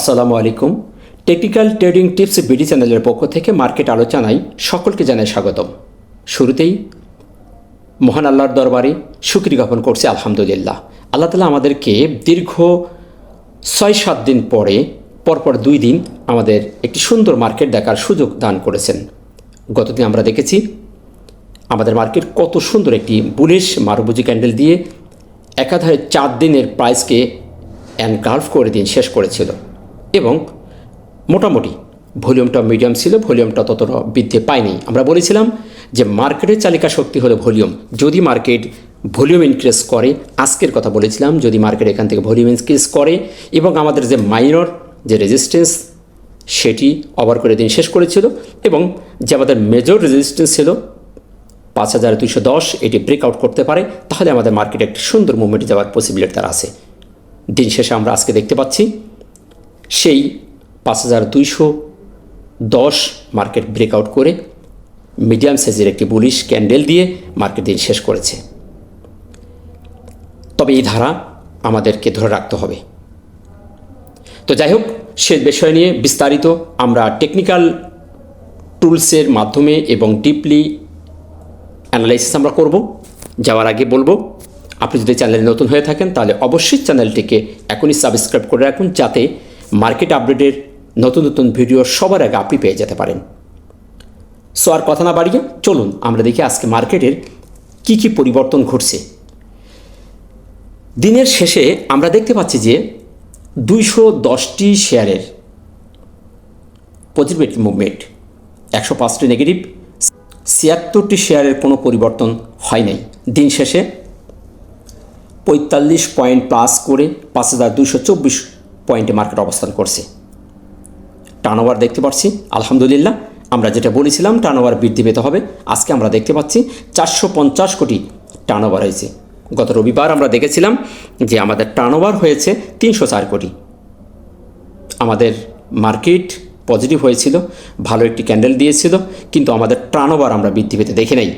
আসসালামু আলাইকুম। Technical trading tips BD চ্যানেলের পক্ষ থেকে মার্কেট আলোচনায় সকলকে জানাই স্বাগতম। শুরুতেই মহান আল্লাহর দরবারে সুক্রি জ্ঞাপন করছি, আলহামদুলিল্লাহ। আল্লাহ তালা আমাদেরকে দীর্ঘ ছয় সাত দিন পরে, পরপর দুই দিন আমাদের একটি সুন্দর মার্কেট দেখার সুযোগ দান করেছেন। গতদিন আমরা দেখেছি আমাদের মার্কেট কত সুন্দর একটি বুলিশ মারুবুজি ক্যান্ডেল দিয়ে একাধারে চার দিনের প্রাইসকে অ্যানকার্ভ করে দিন, শেষ করেছিল। এবং মোটামুটি ভলিউমটা মিডিয়াম ছিল, ভলিউমটা ততটা বৃদ্ধি পায়নি। আমরা বলেছিলাম যে মার্কেটের চালিকা শক্তি হলো ভলিউম। যদি মার্কেট ভলিউম ইনক্রিজ করে, আজকের কথা বলেছিলাম, যদি মার্কেট এখান থেকে ভলিউম ইনক্রিজ করে এবং আমাদের যে মাইনর, যে রেজিস্ট্যান্স, সেটি ওভার করে দিন শেষ করেছিল এবং যে আমাদের মেজর রেজিস্ট্যান্স ছিল পাঁচ হাজার দুইশো দশ, এটি ব্রেকআউট করতে পারে, তাহলে আমাদের মার্কেটে একটি সুন্দর মুভমেন্ট যাওয়ার পসিবিলিটি তার আছে। দিন শেষে আমরা আজকে দেখতে পাচ্ছি সেই পাঁচ হাজার দুইশো দশ মার্কেট ব্রেকআউট করে মিডিয়াম সাইজের একটি বুলিশ ক্যান্ডেল দিয়ে মার্কেট দিন শেষ করেছে। তবে এই ধারা আমাদেরকে ধরে রাখতে হবে। তো যাই হোক, সে বিষয় নিয়ে বিস্তারিত আমরা টেকনিক্যাল টুলসের মাধ্যমে এবং ডিপলি অ্যানালাইসিস আমরা করব। যাওয়ার আগে বলব, আপনি যদি চ্যানেলে নতুন হয়ে থাকেন, তাহলে অবশ্যই চ্যানেলটিকে এখনই সাবস্ক্রাইব করে রাখুন, যাতে মার্কেট আপডেটের নতুন নতুন ভিডিও সবার আগে আপনি পেয়ে যেতে পারেন। সো আর কথা না বাড়িয়ে চলুন, আমরা দেখি আজকে মার্কেটের কি কি পরিবর্তন ঘটছে। দিনের শেষে আমরা দেখতে পাচ্ছি যে দুইশো দশটি শেয়ারের পজিটিভ মুভমেন্ট, একশো পাঁচটি নেগেটিভ, ছিয়াত্তরটি শেয়ারের কোনো পরিবর্তন হয় নাই। দিন শেষে পঁয়তাল্লিশ পয়েন্ট প্লাস করে পাঁচ হাজার দুশো চব্বিশ পয়েন্টে মার্কেট অবস্থান করছে। টার্নওভার দেখতে পাচ্ছি, আলহামদুলিল্লাহ। আমরা যেটা বলেছিলাম টার্নওভার বৃদ্ধি পেতে হবে। আজকে আমরা দেখতে পাচ্ছি চারশো পঞ্চাশ কোটি টার্নওভার হয়েছে। গত রবিবার আমরা দেখেছিলাম যে আমাদের টার্নওভার হয়েছে তিনশো চার কোটি। আমাদের মার্কেট পজিটিভ হয়েছিল, ভালো একটি ক্যান্ডেল দিয়েছিল, কিন্তু আমাদের টার্নওভার আমরা বৃদ্ধি পেতে দেখে নেই।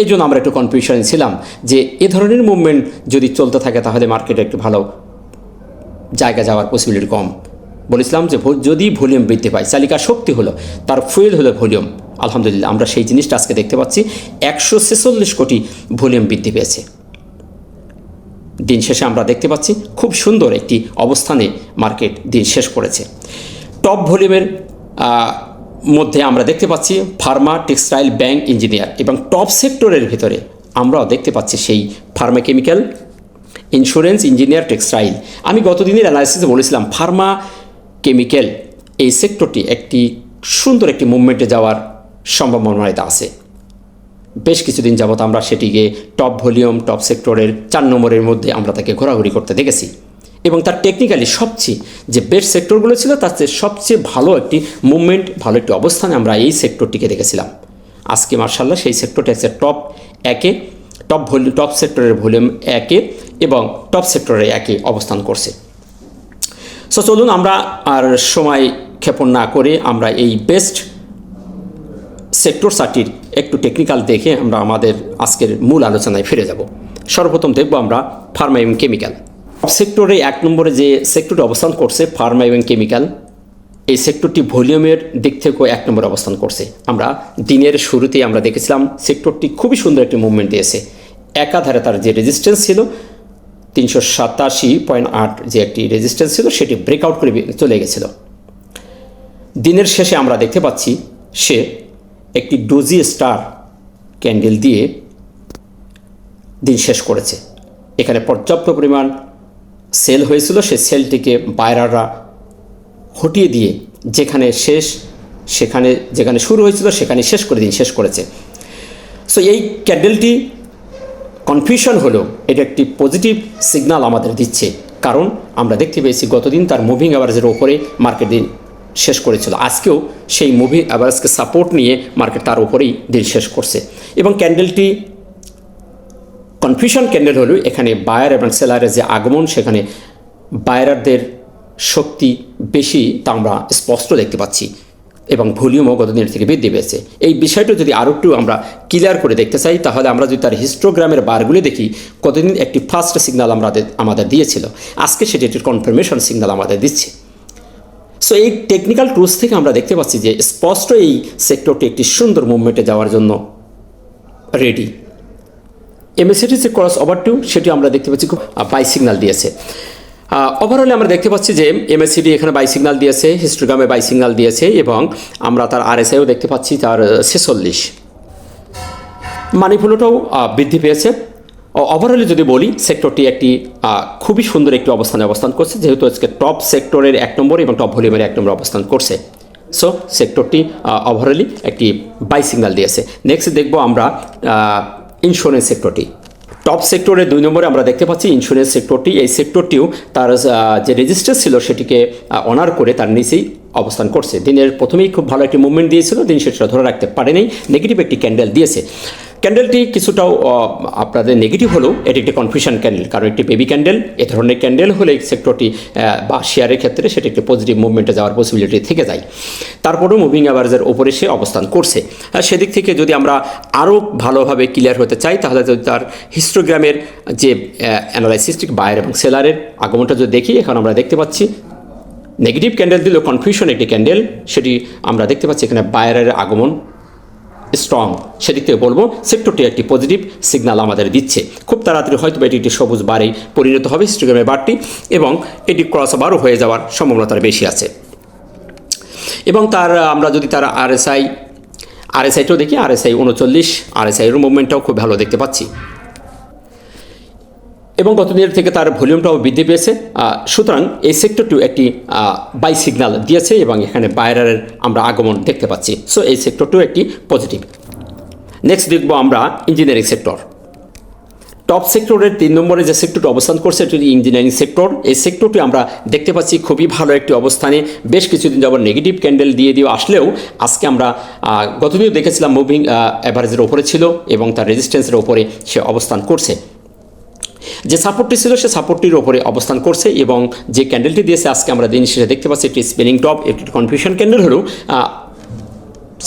এই জন্য আমরা একটু কনফিউশনে ছিলাম যে এ ধরনের মুভমেন্ট যদি চলতে থাকে, তাহলে মার্কেটে একটু ভালো জায়গা যাওয়ার পসিবিলিটি কম। বলেছিলাম যে যদি ভলিউম বৃদ্ধি পায়, চালিকা শক্তি হলো, তার ফুয়েল হলো ভলিউম। আলহামদুলিল্লাহ, আমরা সেই জিনিসটা আজকে দেখতে পাচ্ছি। একশো ছেচল্লিশ কোটি ভলিউম বৃদ্ধি পেয়েছে। দিন শেষে আমরা দেখতে পাচ্ছি, খুব সুন্দর একটি অবস্থানে মার্কেট দিন শেষ করেছে। টপ ভলিউমের মধ্যে আমরা দেখতে পাচ্ছি ফার্মা টেক্সটাইল ব্যাংক ইঞ্জিনিয়ার এবং টপ সেক্টরের ভিতরে আমরাও দেখতে পাচ্ছি সেই pharma chemical insurance engineer textile আমি গতদিনের অ্যানালাইসিসে বলেছিলাম ফার্মা কেমিক্যাল এই সেক্টরটি একটি সুন্দর একটি মুভমেন্টে যাওয়ার সম্ভাবনা আছে। বেশ কিছুদিন যাবৎ আমরা সেটিকে টপ ভলিউম টপ সেক্টরের চার নম্বরের মধ্যে আমরা তাকে ঘোরাঘুরি করতে দেখেছি। এবং তার টেকনিক্যালি সবচেয়ে যে বেস্ট সেক্টরগুলো ছিল, তার চেয়ে সবচেয়ে ভালো একটি মুভমেন্ট ভালো একটি অবস্থানে আমরা এই সেক্টরটিকে দেখেছিলাম। আজকে মার্শাল্লাহ সেই সেক্টরটি আছে টপ একে টপ ভলিউম টপ সেক্টরের ভলিউম একে এবং টপ সেক্টরে একই অবস্থান করছে। সো চলুন আমরা আর সময় ক্ষেপণ না করে আমরা এই বেস্ট সেক্টর সার্টির একটু টেকনিক্যাল দেখে আমরা আমাদের আজকের মূল আলোচনায় ফিরে যাব। সর্বপ্রথম দেখব আমরা ফার্মা এবং কেমিক্যাল সেক্টরে এক নম্বরে যে সেক্টরটি অবস্থান করছে ফার্মা এবং কেমিক্যাল এই সেক্টরটি ভলিউমের দিক থেকেও এক নম্বরে অবস্থান করছে। আমরা দিনের শুরুতেই আমরা দেখেছিলাম সেক্টরটি খুবই সুন্দর একটি মুভমেন্ট দিয়েছে। একাধারে তার যে রেজিস্ট্যান্স ছিল তিনশো সাতাশি পয়েন্ট আট যে একটি রেজিস্ট্যান্স ছিল, সেটি ব্রেকআউট করে চলে গেছিল। দিনের শেষে আমরা দেখতে পাচ্ছি, সে একটি ডোজি স্টার ক্যান্ডেল দিয়ে দিন শেষ করেছে। এখানে পর্যাপ্ত পরিমাণ সেল হয়েছিল, সে সেলটিকে বায়রাররা হটিয়ে দিয়ে যেখানে শেষ, সেখানে যেখানে শুরু হয়েছিল সেখানে শেষ করে দিন শেষ করেছে। সো এই ক্যান্ডেলটি কনফিউশন হলো, এটা একটি পজিটিভ সিগন্যাল আমাদের দিচ্ছে। কারণ আমরা দেখতে পেয়েছি গতদিন তার মুভিং অ্যাভারেজের ওপরে মার্কেট দিন শেষ করেছিল। আজকেও সেই মুভিং অ্যাভারেজকে সাপোর্ট নিয়ে মার্কেট তার উপরেই দিন শেষ করছে। এবং ক্যান্ডেলটি কনফিউশন ক্যান্ডেল হলো এখানে বায়ার এবং সেলারের যে আগমন, সেখানে বায়ারদের শক্তি বেশি তা আমরা স্পষ্ট দেখতে পাচ্ছি। এবং ভলিউমও গত দিনের থেকে বৃদ্ধি পেয়েছে। এই বিষয়টা যদি আরও একটু আমরা ক্লিয়ার করে দেখতে চাই, তাহলে আমরা যদি তার হিস্টোগ্রামের বারগুলি দেখি কতদিন একটি ফার্স্ট সিগনাল আমাদের আমাদের দিয়েছিল। আজকে সেটি একটি কনফার্মেশন সিগনাল আমাদের দিচ্ছে। সো এই টেকনিক্যাল টুলস থেকে আমরা দেখতে পাচ্ছি যে স্পষ্ট এই সেক্টরটি একটি সুন্দর মুভমেন্টে যাওয়ার জন্য রেডি এমএসিটি যে ক্রস ওভার টু সেটি আমরা দেখতে পাচ্ছি খুব বাই সিগন্যাল দিয়েছে। ওভারঅলে আমরা দেখতে পাচ্ছি যে এমএসিডি এখানে বাই সিগন্যাল দিয়েছে হিস্টোগ্রামে বাই সিগন্যাল দিয়েছে এবং আমরা তার আরএসআইও দেখতে পাচ্ছি, তার ছেচল্লিশ। মানি ফ্লোটাও বৃদ্ধি পেয়েছে। ওভারঅলে যদি বলি সেক্টরটি একটি খুবই সুন্দর একটি অবস্থানে অবস্থান করছে, যেহেতু আজকে টপ সেক্টরের এক নম্বর এবং টপ ভলিউমের এক নম্বর অবস্থান করছে। সো সেক্টরটি ওভারঅলি একটি বাই সিগন্যাল দিয়েছে। নেক্সট দেখব আমরা ইন্স্যুরেন্স সেক্টরটি টপ সেক্টরে দুই নম্বরে আমরা দেখতে পাচ্ছি ইন্স্যুরেন্স সেক্টরটি এই সেক্টরটিও তার যে রেজিস্টার ছিল সেটিকে অনার করে তার নিচেই অবস্থান করছে। দিনের প্রথমেই খুব ভালো একটি মুভমেন্ট দিয়েছিল, দিন সেটা ধরে রাখতে পারেনি নেগেটিভ একটি ক্যান্ডেল দিয়েছে। ক্যান্ডেলটি কিছুটাও আপনাদের নেগেটিভ হলেও এটি একটি কনফিউশন ক্যান্ডেল কারণ একটি বেবি ক্যান্ডেল এ ধরনের ক্যান্ডেল হলে এই সেক্টরটি বা শেয়ারের ক্ষেত্রে সেটি একটি পজিটিভ মুভমেন্টে যাওয়ার পসিবিলিটি থেকে যায়। তারপরেও মুভিং অ্যাভারেজের ওপরে সে অবস্থান করছে। সেদিক থেকে যদি আমরা আরও ভালোভাবে ক্লিয়ার হতে চাই, তাহলে যদি তার হিস্টোগ্রামের যে অ্যানালাইসিস্টিক বায়ার এবং সেলারের আগমনটা যদি দেখি, এখন আমরা দেখতে পাচ্ছি নেগেটিভ ক্যান্ডেল দিলেও কনফিউশন একটি ক্যান্ডেল সেটি আমরা দেখতে পাচ্ছি এখানে বায়ারের আগমন স্ট্রং সেদিক থেকে বলব সেক্টরটি একটি পজিটিভ সিগনাল আমাদের দিচ্ছে। খুব তাড়াতাড়ি হয়তো এটি একটি সবুজ বারেই পরিণত হবে স্ট্রিগ্রামের বারটি, এবং এটি ক্রস বারও হয়ে যাওয়ার সম্ভাবনা তার বেশি আছে। এবং তার, আমরা যদি তার আরএসআই আরএসআইটাও দেখি আরএসআই উনচল্লিশ আরএসআইয়ের মুভমেন্টটাও খুব ভালো দেখতে পাচ্ছি। এবং গত দিনের থেকে তার ভলিউমটাও বৃদ্ধি পেয়েছে। সুতরাং এই সেক্টরটিও একটি বাই সিগন্যাল দিয়েছে এবং এখানে বাইরের আমরা আগমন দেখতে পাচ্ছি। সো এই সেক্টরটিও একটি পজিটিভ নেক্সট দেখব আমরা ইঞ্জিনিয়ারিং সেক্টর টপ সেক্টরের তিন নম্বরে যে সেক্টরটি অবস্থান করছে, এটি ইঞ্জিনিয়ারিং সেক্টর এই সেক্টরটি আমরা দেখতে পাচ্ছি খুবই ভালো একটি অবস্থানে। বেশ কিছুদিন যাবত নেগেটিভ ক্যান্ডেল দিয়ে দিয়ে আসলেও আজকে আমরা গতদিনও দেখেছিলাম মুভিং অ্যাভারেজের ওপরে ছিল এবং তার রেজিস্ট্যান্সের ওপরে সে অবস্থান করছে। যে সাপোর্টটি ছিল, সে সাপোর্টটির ওপরে অবস্থান করছে এবং যে ক্যান্ডেলটি দিয়েছে, আজকে আমরা দিন শেষে দেখতে পাচ্ছি, এটি স্পিনিং টপ একটি কনফিউশন ক্যান্ডেল হলেও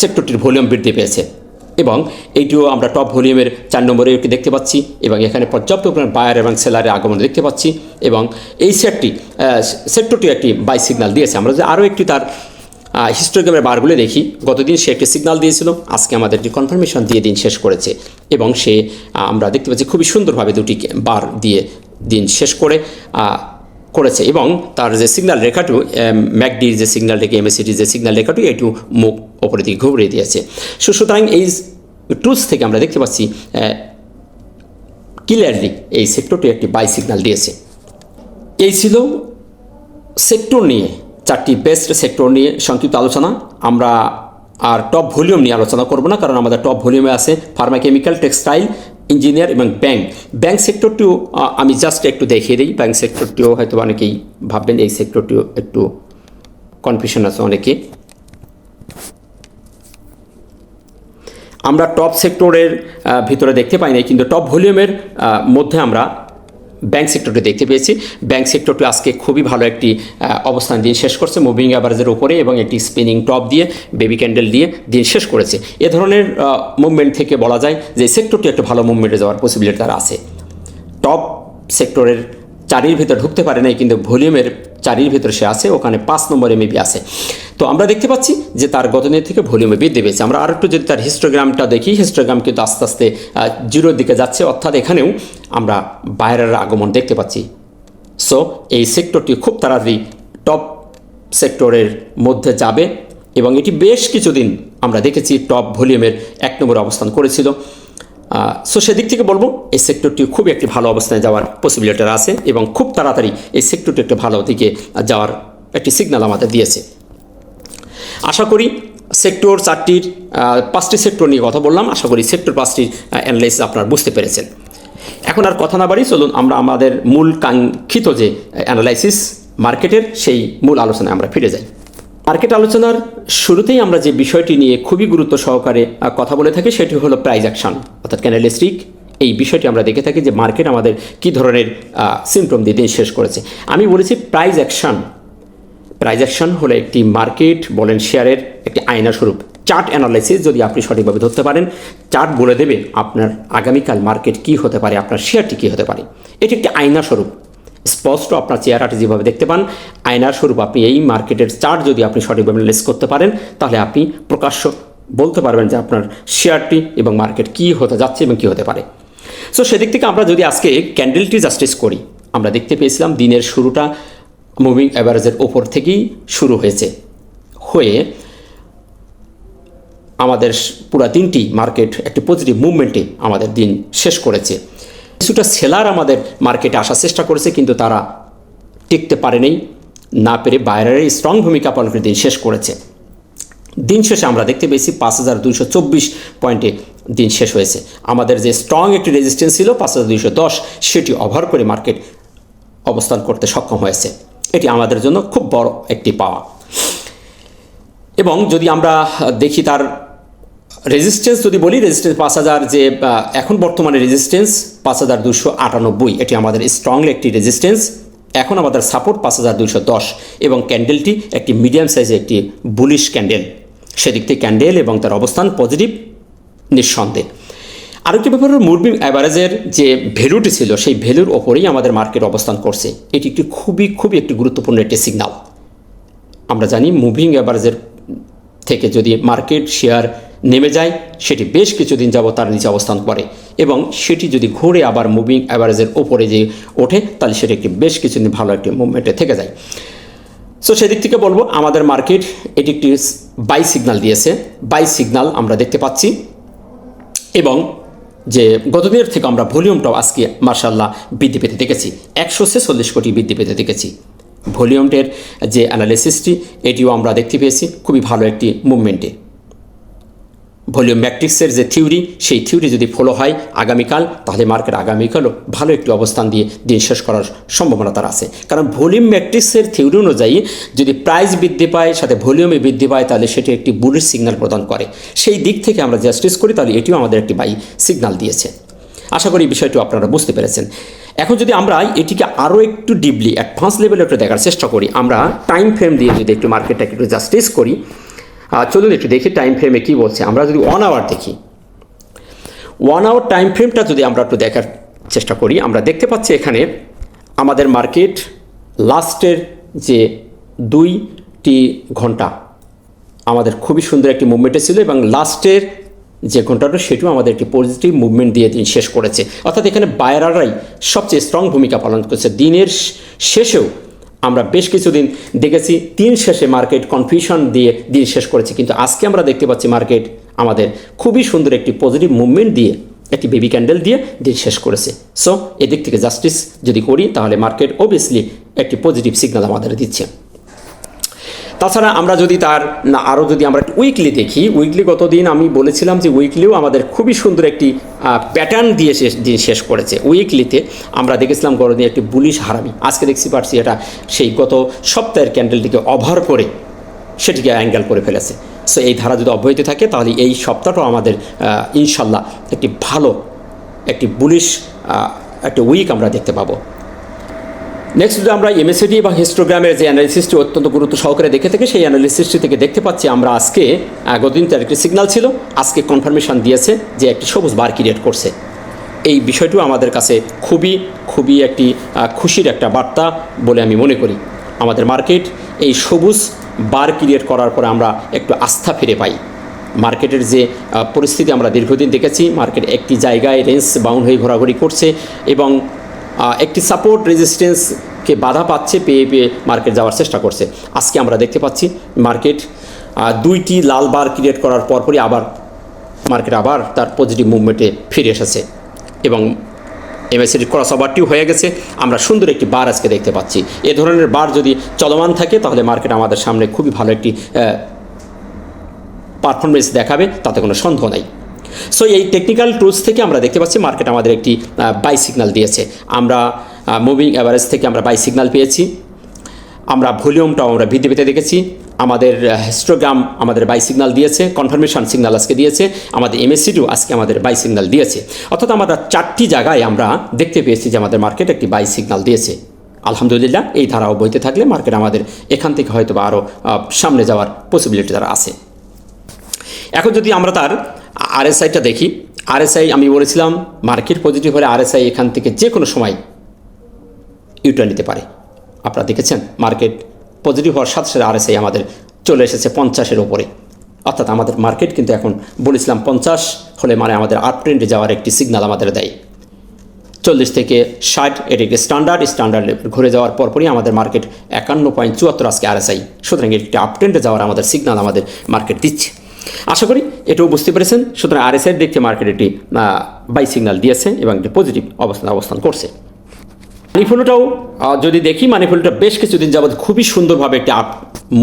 সেক্টরটির ভলিউম বৃদ্ধি পেয়েছে। এবং এইটিও আমরা টপ ভলিউমের চার নম্বরে একটি দেখতে পাচ্ছি এবং এখানে পর্যাপ্ত পরিমাণ বায়ার এবং সেলারের আগমন দেখতে পাচ্ছি। এবং এই সেটটি সেক্টরটি একটি বাই সিগন্যাল দিয়েছে। আমরা যে আরও একটি তার হিস্টোগ্রামের বারগুলো দেখি। গতদিন সে একটি সিগন্যাল দিয়েছিল। আজকে আমাদের একটি কনফার্মেশন দিয়ে দিন শেষ করেছে। এবং সে আমরা দেখতে পাচ্ছি খুবই সুন্দরভাবে দুটি বার দিয়ে দিন শেষ করে করেছে। এবং তার যে সিগন্যাল রেখাটু ম্যাকডির যে সিগন্যাল রেখে এমএসিটির যে সিগন্যাল রেখাটু একটু মুখ ওপরের দিকে ঘুরিয়ে দিয়েছে। সুতরাং এই টুলস থেকে আমরা দেখতে পাচ্ছি ক্লিয়ারলি এই সেক্টরটি একটি বাই সিগন্যাল দিয়েছে। এই ছিল সেক্টর নিয়ে চারটি বেস্ট সেক্টর নিয়ে সংক্ষিপ্ত আলোচনা। আমরা আর টপ ভলিউম নিয়ে আলোচনা করব না, কারণ আমাদের টপ ভলিউমে আছে ফার্মা কেমিক্যাল টেক্সটাইল ইঞ্জিনিয়ার এবং ব্যাংক ব্যাংক সেক্টরটিও আমি জাস্ট একটু দেখিয়ে দিই। ব্যাংক সেক্টরটিও হয়তো অনেকেই ভাববেন এই সেক্টরটিও একটু কনফিউশন আছে অনেকে। আমরা টপ সেক্টরের ভিতরে দেখতে পাই নাই, কিন্তু টপ ভলিউমের মধ্যে আমরা ব্যাংক সেক্টরটি দেখতে পেয়েছি। ব্যাংক সেক্টরটি আজকে খুবই ভালো একটি অবস্থান দিন শেষ করছে। মুভিং অ্যাভারেজের উপরে এবং একটি স্পিনিং টপ দিয়ে বেবি ক্যান্ডেল দিয়ে দিন শেষ করেছে। এ ধরনের মুভমেন্ট থেকে বলা যায় যে সেক্টরটি একটা ভালো মুভমেন্টে যাওয়ার পসিবিলিটি তার আছে। টপ সেক্টরের চারির ভিতরে ঢুকতে পারে নাই, কিন্তু ভলিউমের চারির ভিতরে সে আছে, ওখানে পাঁচ নম্বরে মেবি আছে। তো আমরা দেখতে পাচ্ছি যে তার গতদিন থেকে ভলিউমে বৃদ্ধি পেয়েছে। আমরা আরেকটু যদি তার হিস্টোগ্রামটা দেখি, হিস্টোগ্রাম কিন্তু আস্তে আস্তে জিরোর দিকে যাচ্ছে, অর্থাৎ এখানেও আমরা বাইরের আগমন দেখতে পাচ্ছি। সো এই সেক্টরটি খুব তাড়াতাড়ি টপ সেক্টরের মধ্যে যাবে এবং এটি বেশ কিছুদিন আমরা দেখেছি টপ ভলিউমের এক নম্বরে অবস্থান করেছিল। সো সেদিক থেকে বলব, এই সেক্টরটি খুব একটি ভালো অবস্থানে যাওয়ার পসিবিলিটি আছে এবং খুব তাড়াতাড়ি এই সেক্টরটি একটা ভালো দিকে যাওয়ার একটি সিগন্যাল আমাদের দিয়েছে। আশা করি সেক্টর চারটির পাঁচটি সেক্টর নিয়ে কথা বললাম। আশা করি সেক্টর পাঁচটির অ্যানালাইসিস আপনারা বুঝতে পেরেছেন। এখন আর কথা না বাড়ি চলুন আমরা আমাদের মূল কাঙ্ক্ষিত যে অ্যানালাইসিস মার্কেটের সেই মূল আলোচনায় আমরা ফিরে যাই। মার্কেট আলোচনার শুরুতেই আমরা যে বিষয়টি নিয়ে খুবই গুরুত্ব সহকারে কথা বলে থাকি সেটি হলো প্রাইজ অ্যাকশন অর্থাৎ ক্যানালিস্টিক এই বিষয়টি আমরা দেখে থাকি যে মার্কেট আমাদের কী ধরনের সিমটম দিয়ে শেষ করেছে। আমি বলেছি প্রাইজ অ্যাকশন প্রাইজ অ্যাকশন হলো একটি মার্কেট বলেন শেয়ারের একটি আয়না স্বরূপ চার্ট অ্যানালাইসিস যদি আপনি সঠিকভাবে ধরতে পারেন চার্ট বলে দেবে আপনার আগামীকাল মার্কেট কী হতে পারে, আপনার শেয়ারটি কী হতে পারে। এটি একটি আয়না স্বরূপ স্পষ্ট আপনার চেহারাটি যেভাবে দেখতে পান, আয়নার স্বরূপ আপনি এই মার্কেটের চার্ট যদি আপনি সঠিকভাবে লেস করতে পারেন, তাহলে আপনি প্রকাশ্য বলতে পারবেন যে আপনার শেয়ারটি এবং মার্কেট কী হতে যাচ্ছে এবং কী হতে পারে। সো সেদিক থেকে আমরা যদি আজকে ক্যান্ডেলটি জাস্টিস করি, আমরা দেখতে পেয়েছিলাম দিনের শুরুটা মুভিং অ্যাভারেজের ওপর থেকেই শুরু হয়েছে। হয়ে আমাদের পুরো দিনটি মার্কেট একটি পজিটিভ মুভমেন্টে আমাদের দিন শেষ করেছে। কিছুটা সেলার আমাদের মার্কেটে আসার চেষ্টা করেছে, কিন্তু তারা টিকতে পারেনি, না পেরে বাইরের স্ট্রং ভূমিকা পালন করে দিন শেষ করেছে। দিন শেষে আমরা দেখতে পেয়েছি পাঁচ হাজার দুইশো চব্বিশ পয়েন্টে দিন শেষ হয়েছে। আমাদের যে স্ট্রং একটি রেজিস্ট্যান্স ছিল, পাঁচ হাজার দুইশো দশ, সেটি ওভার করে মার্কেট অবস্থান করতে সক্ষম হয়েছে। এটি আমাদের জন্য খুব বড় একটি পাওয়া। এবং যদি আমরা দেখি তার রেজিস্ট্যান্স যদি বলি রেজিস্ট্যান্স পাঁচ হাজার যে এখন বর্তমানে রেজিস্ট্যান্স পাঁচ হাজার দুশো আটানব্বই। এটি আমাদের স্ট্রংলি একটি রেজিস্ট্যান্স এখন আমাদের সাপোর্ট পাঁচ হাজার দুশো দশ। এবং ক্যান্ডেলটি একটি মিডিয়াম সাইজের একটি বুলিশ ক্যান্ডেল সেদিক থেকে ক্যান্ডেল এবং তার অবস্থান পজিটিভ নিঃসন্দেহ। আরেকটি ব্যাপার হলো মুভিং অ্যাভারেজের যে ভ্যালুটি ছিল, সেই ভ্যালুর ওপরেই আমাদের মার্কেট অবস্থান করছে। এটি একটি খুবই খুবই একটি গুরুত্বপূর্ণ একটি সিগনাল আমরা জানি মুভিং অ্যাভারেজের থেকে যদি মার্কেট শেয়ার নেমে যায়, সেটি বেশ কিছুদিন যাবত তার নিচে অবস্থান করে এবং সেটি যদি ঘুরে আবার মুভিং অ্যাভারেজের ওপরে যে ওঠে, তাহলে সেটি একটি বেশ কিছুদিন ভালো একটি মুভমেন্টে থেকে যায়। সো সেদিক থেকে বলব, আমাদের মার্কেট এটি একটি বাই সিগনাল দিয়েছে। বাই সিগনাল আমরা দেখতে পাচ্ছি এবং যে গতদিনের থেকে আমরা ভলিউমটাও আজকে মার্শাল্লাহ বৃদ্ধি পেতে দেখেছি। একশো ছেচল্লিশ কোটি বৃদ্ধি পেতে দেখেছি। ভলিউমটের যে অ্যানালিসিসটি এটিও আমরা দেখতে পেয়েছি। খুবই ভালো একটি মুভমেন্টে ভলিউম ম্যাট্রিক্সের যে থিওরি, সেই থিওরি যদি ফলো হয় আগামীকাল, তাহলে মার্কেট আগামীকালও ভালো একটি অবস্থান দিয়ে দিন শেষ করার সম্ভাবনা তার আছে। কারণ ভলিউম ম্যাট্রিক্সের থিওরি অনুযায়ী যদি প্রাইস বৃদ্ধি পায়, সাথে ভলিউমে বৃদ্ধি পায়, তাহলে সেটি একটি বুলিশ সিগন্যাল প্রদান করে। সেই দিক থেকে আমরা জাস্টিস করি, তাহলে এটিও আমাদের একটি বাই সিগন্যাল দিয়েছে। আশা করি বিষয়টি আপনারা বুঝতে পেরেছেন। এখন যদি আমরা এটিকে আরও একটু ডিপলি অ্যাডভান্স লেভেলে একটু দেখার চেষ্টা করি, আমরা টাইম ফ্রেম দিয়ে যদি একটু মার্কেটটাকে একটু জাস্টিস করি চলুন একটু দেখি টাইম ফ্রেমে কী বলছে। আমরা যদি ওয়ান আওয়ার দেখি ওয়ান আওয়ার টাইম ফ্রেমটা যদি আমরা একটু দেখার চেষ্টা করি, আমরা দেখতে পাচ্ছি এখানে আমাদের মার্কেট লাস্টের যে দুইটি ঘণ্টা, আমাদের খুবই সুন্দর একটি মুভমেন্টে ছিল এবং লাস্টের যে ঘন্টাটা, সেটিও আমাদের একটি পজিটিভ মুভমেন্ট দিয়ে দিন শেষ করেছে। অর্থাৎ এখানে বায়রারাই সবচেয়ে স্ট্রং ভূমিকা পালন করছে। দিনের শেষেও আমরা বেশ কিছুদিন দেখেছি, দিন শেষে মার্কেট কনফিউশন দিয়ে দিন শেষ করেছে। কিন্তু আজকে আমরা দেখতে পাচ্ছি মার্কেট আমাদের খুবই সুন্দর একটি পজিটিভ মুভমেন্ট দিয়ে, একটি বেবি ক্যান্ডেল দিয়ে দিন শেষ করেছে। সো এদিক থেকে জাস্টিস যদি করি, তাহলে মার্কেট অবভিয়াসলি একটি পজিটিভ সিগন্যাল আমাদের দিচ্ছে। তাছাড়া আমরা যদি তার, না আরও যদি আমরা উইকলি দেখি উইকলি গতদিন আমি বলেছিলাম যে উইকলিও আমাদের খুবই সুন্দর একটি প্যাটার্ন দিয়ে শেষ, দিন শেষ করেছে। উইকলিতে আমরা দেখেছিলাম গতদিন একটি বুলিশ হারামি। আজকে দেখছি পারছি এটা সেই গত সপ্তাহের ক্যান্ডেলটিকে অভার করে সেটিকে অ্যাঙ্গেল করে ফেলেছে। সো এই ধারা যদি অব্যাহত থাকে, তাহলে এই সপ্তাহটাও আমাদের ইনশাল্লাহ একটি ভালো, একটি বুলিশ একটা উইক আমরা দেখতে পাবো। নেক্সট যদি আমরা এমএসিডি বা হিস্টোগ্রামের যে অ্যানালিসিসটি অত্যন্ত গুরুত্ব সহকারে দেখে থেকে, সেই অ্যানালিসিসটি থেকে দেখতে পাচ্ছি আমরা আজকে গতদিন তার একটি সিগন্যাল ছিল, আজকে কনফার্মেশন দিয়েছে যে একটি সবুজ বার ক্রিয়েট করছে। এই বিষয়টিও আমাদের কাছে খুবই খুবই একটি খুশির একটা বার্তা বলে আমি মনে করি। আমাদের মার্কেট এই সবুজ বার ক্রিয়েট করার পরে আমরা একটু আস্থা ফিরে পাই। মার্কেটের যে পরিস্থিতি আমরা দীর্ঘদিন দেখেছি মার্কেট একটি জায়গায় রেঞ্জ বাউন্ড হয়ে ঘোরাঘুরি করছে এবং একটি সাপোর্ট রেজিস্ট্যান্সকে বাধা পাচ্ছে, পেয়ে পেয়ে মার্কেট যাওয়ার চেষ্টা করছে। আজকে আমরা দেখতে পাচ্ছি মার্কেট দুইটি লাল বার ক্রিয়েট করার পরপরই আবার মার্কেট আবার তার পজিটিভ মুভমেন্টে ফিরে এসেছে এবং এমএসির ক্রস ওভারটিও হয়ে গেছে। আমরা সুন্দর একটি বার আজকে দেখতে পাচ্ছি। এ ধরনের বার যদি চলমান থাকে, তাহলে মার্কেট আমাদের সামনে খুবই ভালো একটি পারফরমেন্স দেখাবে, তাতে কোনো সন্দেহ নাই। সো এই টেকনিক্যাল টুলস থেকে আমরা দেখতে পাচ্ছি মার্কেট আমাদের একটি বাই সিগন্যাল দিয়েছে। আমরা মুভিং অ্যাভারেজ থেকে আমরা বাই সিগন্যাল পেয়েছি। আমরা ভলিউমটাও আমরা বৃদ্ধি পেতে দেখেছি। আমাদের হিস্টোগ্রাম আমাদের বাই সিগন্যাল দিয়েছে কনফার্মেশন সিগনাল আজকে দিয়েছে। আমাদের এমএসসিটিও আজকে আমাদের বাই সিগন্যাল দিয়েছে। অর্থাৎ আমরা চারটি জায়গায় আমরা দেখতে পেয়েছি যে আমাদের মার্কেট একটি বাই সিগন্যাল দিয়েছে। আলহামদুলিল্লাহ, এই ধারাও বইতে থাকলে মার্কেট আমাদের এখান থেকে হয়তো বা আরও সামনে যাওয়ার পসিবিলিটি তারা আছে। এখন যদি আমরা তার আরএসআইটা দেখি। আরএসআই, আমি বলেছিলাম মার্কেট পজিটিভ হলে আরএসআই এখান থেকে যে কোনো সময় ইউটার্ন নিতে পারে। আপনারা দেখেছেন, মার্কেট পজিটিভ হওয়ার সাথে সাথে আরএসআই আমাদের চলে এসেছে পঞ্চাশের ওপরে। অর্থাৎ আমাদের মার্কেট কিন্তু এখন বলেছিলাম পঞ্চাশ হলে মানে আমাদের আপ ট্রেন্ডে যাওয়ার একটি সিগনাল আমাদের দেয়। চল্লিশ থেকে ষাট এটি একটি স্ট্যান্ডার্ড স্ট্যান্ডার্ড ঘুরে যাওয়ার পরপরই আমাদের মার্কেট একান্ন পয়েন্ট চুয়াত্তর আজকে আরএসআই। সুতরাং একটি আপ ট্রেন্ডে যাওয়ার আমাদের সিগনাল আমাদের মার্কেট দিচ্ছে। আশা করি এটাও বুঝতে পেরেছেন। সুতরাং আর আরএসআই দেখতে মার্কেট একটি বাই সিগন্যাল দিয়েছে এবং একটি পজিটিভ অবস্থান অবস্থান করছে। মানিফুলোটাও যদি দেখি মানিফুলটা বেশ কিছুদিন যাবৎ খুবই সুন্দরভাবে একটি আপ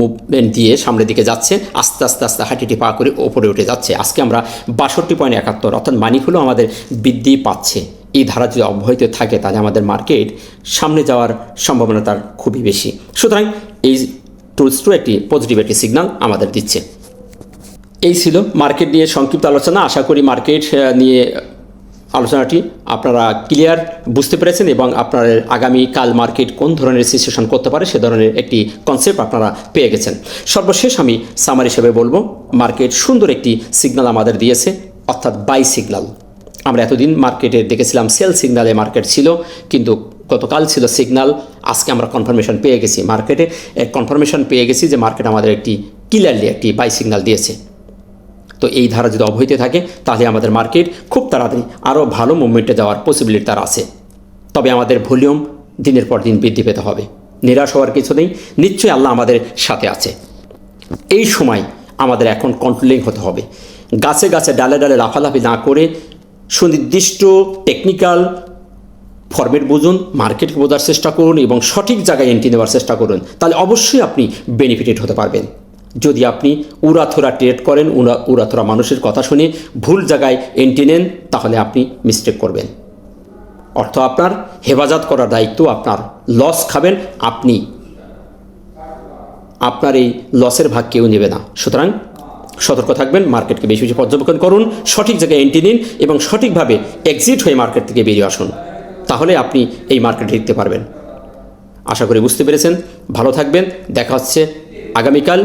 মুভমেন্ট দিয়ে সামনের দিকে যাচ্ছে, আস্তে আস্তে আস্তে হাঁটিটি পা করে ওপরে উঠে যাচ্ছে। আজকে আমরা বাষট্টি পয়েন্ট একাত্তর, অর্থাৎ মানিফুলো আমাদের বৃদ্ধি পাচ্ছে। এই ধারা যদি অব্যাহত থাকে, তাহলে আমাদের মার্কেট সামনে যাওয়ার সম্ভাবনা তার খুবই বেশি। সুতরাং এই টুলস টু একটি পজিটিভ একটি সিগনাল আমাদের দিচ্ছে। এই ছিল মার্কেট নিয়ে সংক্ষিপ্ত আলোচনা। আশা করি মার্কেট নিয়ে আলোচনাটি আপনারা ক্লিয়ার বুঝতে পেরেছেন এবং আপনার আগামী কাল মার্কেট কোন ধরনের সিচুয়েশন করতে পারে সে ধরনের একটি কনসেপ্ট আপনারা পেয়ে গেছেন। সর্বশেষ আমি সামার হিসেবে বলব, মার্কেট সুন্দর একটি সিগনাল আমাদের দিয়েছে, অর্থাৎ বাই সিগন্যাল আমরা এতদিন মার্কেটে দেখেছিলাম সেল সিগনালে মার্কেট ছিল, কিন্তু গতকাল ছিল সিগন্যাল আজকে আমরা কনফার্মেশন পেয়ে গেছি মার্কেটে। কনফার্মেশন পেয়ে গেছি যে মার্কেট আমাদের একটি ক্লিয়ারলি একটি বাই সিগন্যাল দিয়েছে। তো এই ধারা যদি অবহিত থাকে, তাহলে আমাদের মার্কেট খুব তাড়াতাড়ি আরও ভালো মুভমেন্টে যাওয়ার পসিবিলিটি তার আছে। তবে আমাদের ভলিউম দিনের পর দিন বৃদ্ধি পেতে হবে। নিরাশ হওয়ার কিছু নেই, নিশ্চয়ই আল্লাহ আমাদের সাথে আছে। এই সময় আমাদের এখন কন্ট্রোলিং হতে হবে। গাছে গাছে ডালে ডালে লাফালাফি না করে সুনির্দিষ্ট টেকনিক্যাল ফরম্যাট বুঝুন মার্কেট বোঝার চেষ্টা করুন এবং সঠিক জায়গায় এন্ট্রি নেওয়ার চেষ্টা করুন। তাহলে অবশ্যই আপনি বেনিফিটেড হতে পারবেন। যদি আপনি উড়াথোরা ট্রেড করেন, উড়া উড়াথোরা মানুষের কথা শুনে ভুল জায়গায় এন্ট্রি নেন, তাহলে আপনি মিস্টেক করবেন। অর্থ আপনার, হেফাজত করার দায়িত্ব আপনার। লস খাবেন, আপনি। আপনার এই লসের ভাগ কেউ নেবে না। সুতরাং সতর্ক থাকবেন মার্কেটকে বেশি বেশি পর্যবেক্ষণ করুন, সঠিক জায়গায় এন্ট্রি নিন এবং সঠিকভাবে এক্সিট হয়ে মার্কেট থেকে বেরিয়ে আসুন। তাহলে আপনি এই মার্কেটে টিকতে পারবেন। আশা করি বুঝতে পেরেছেন। ভালো থাকবেন। দেখা হচ্ছে আগামীকাল।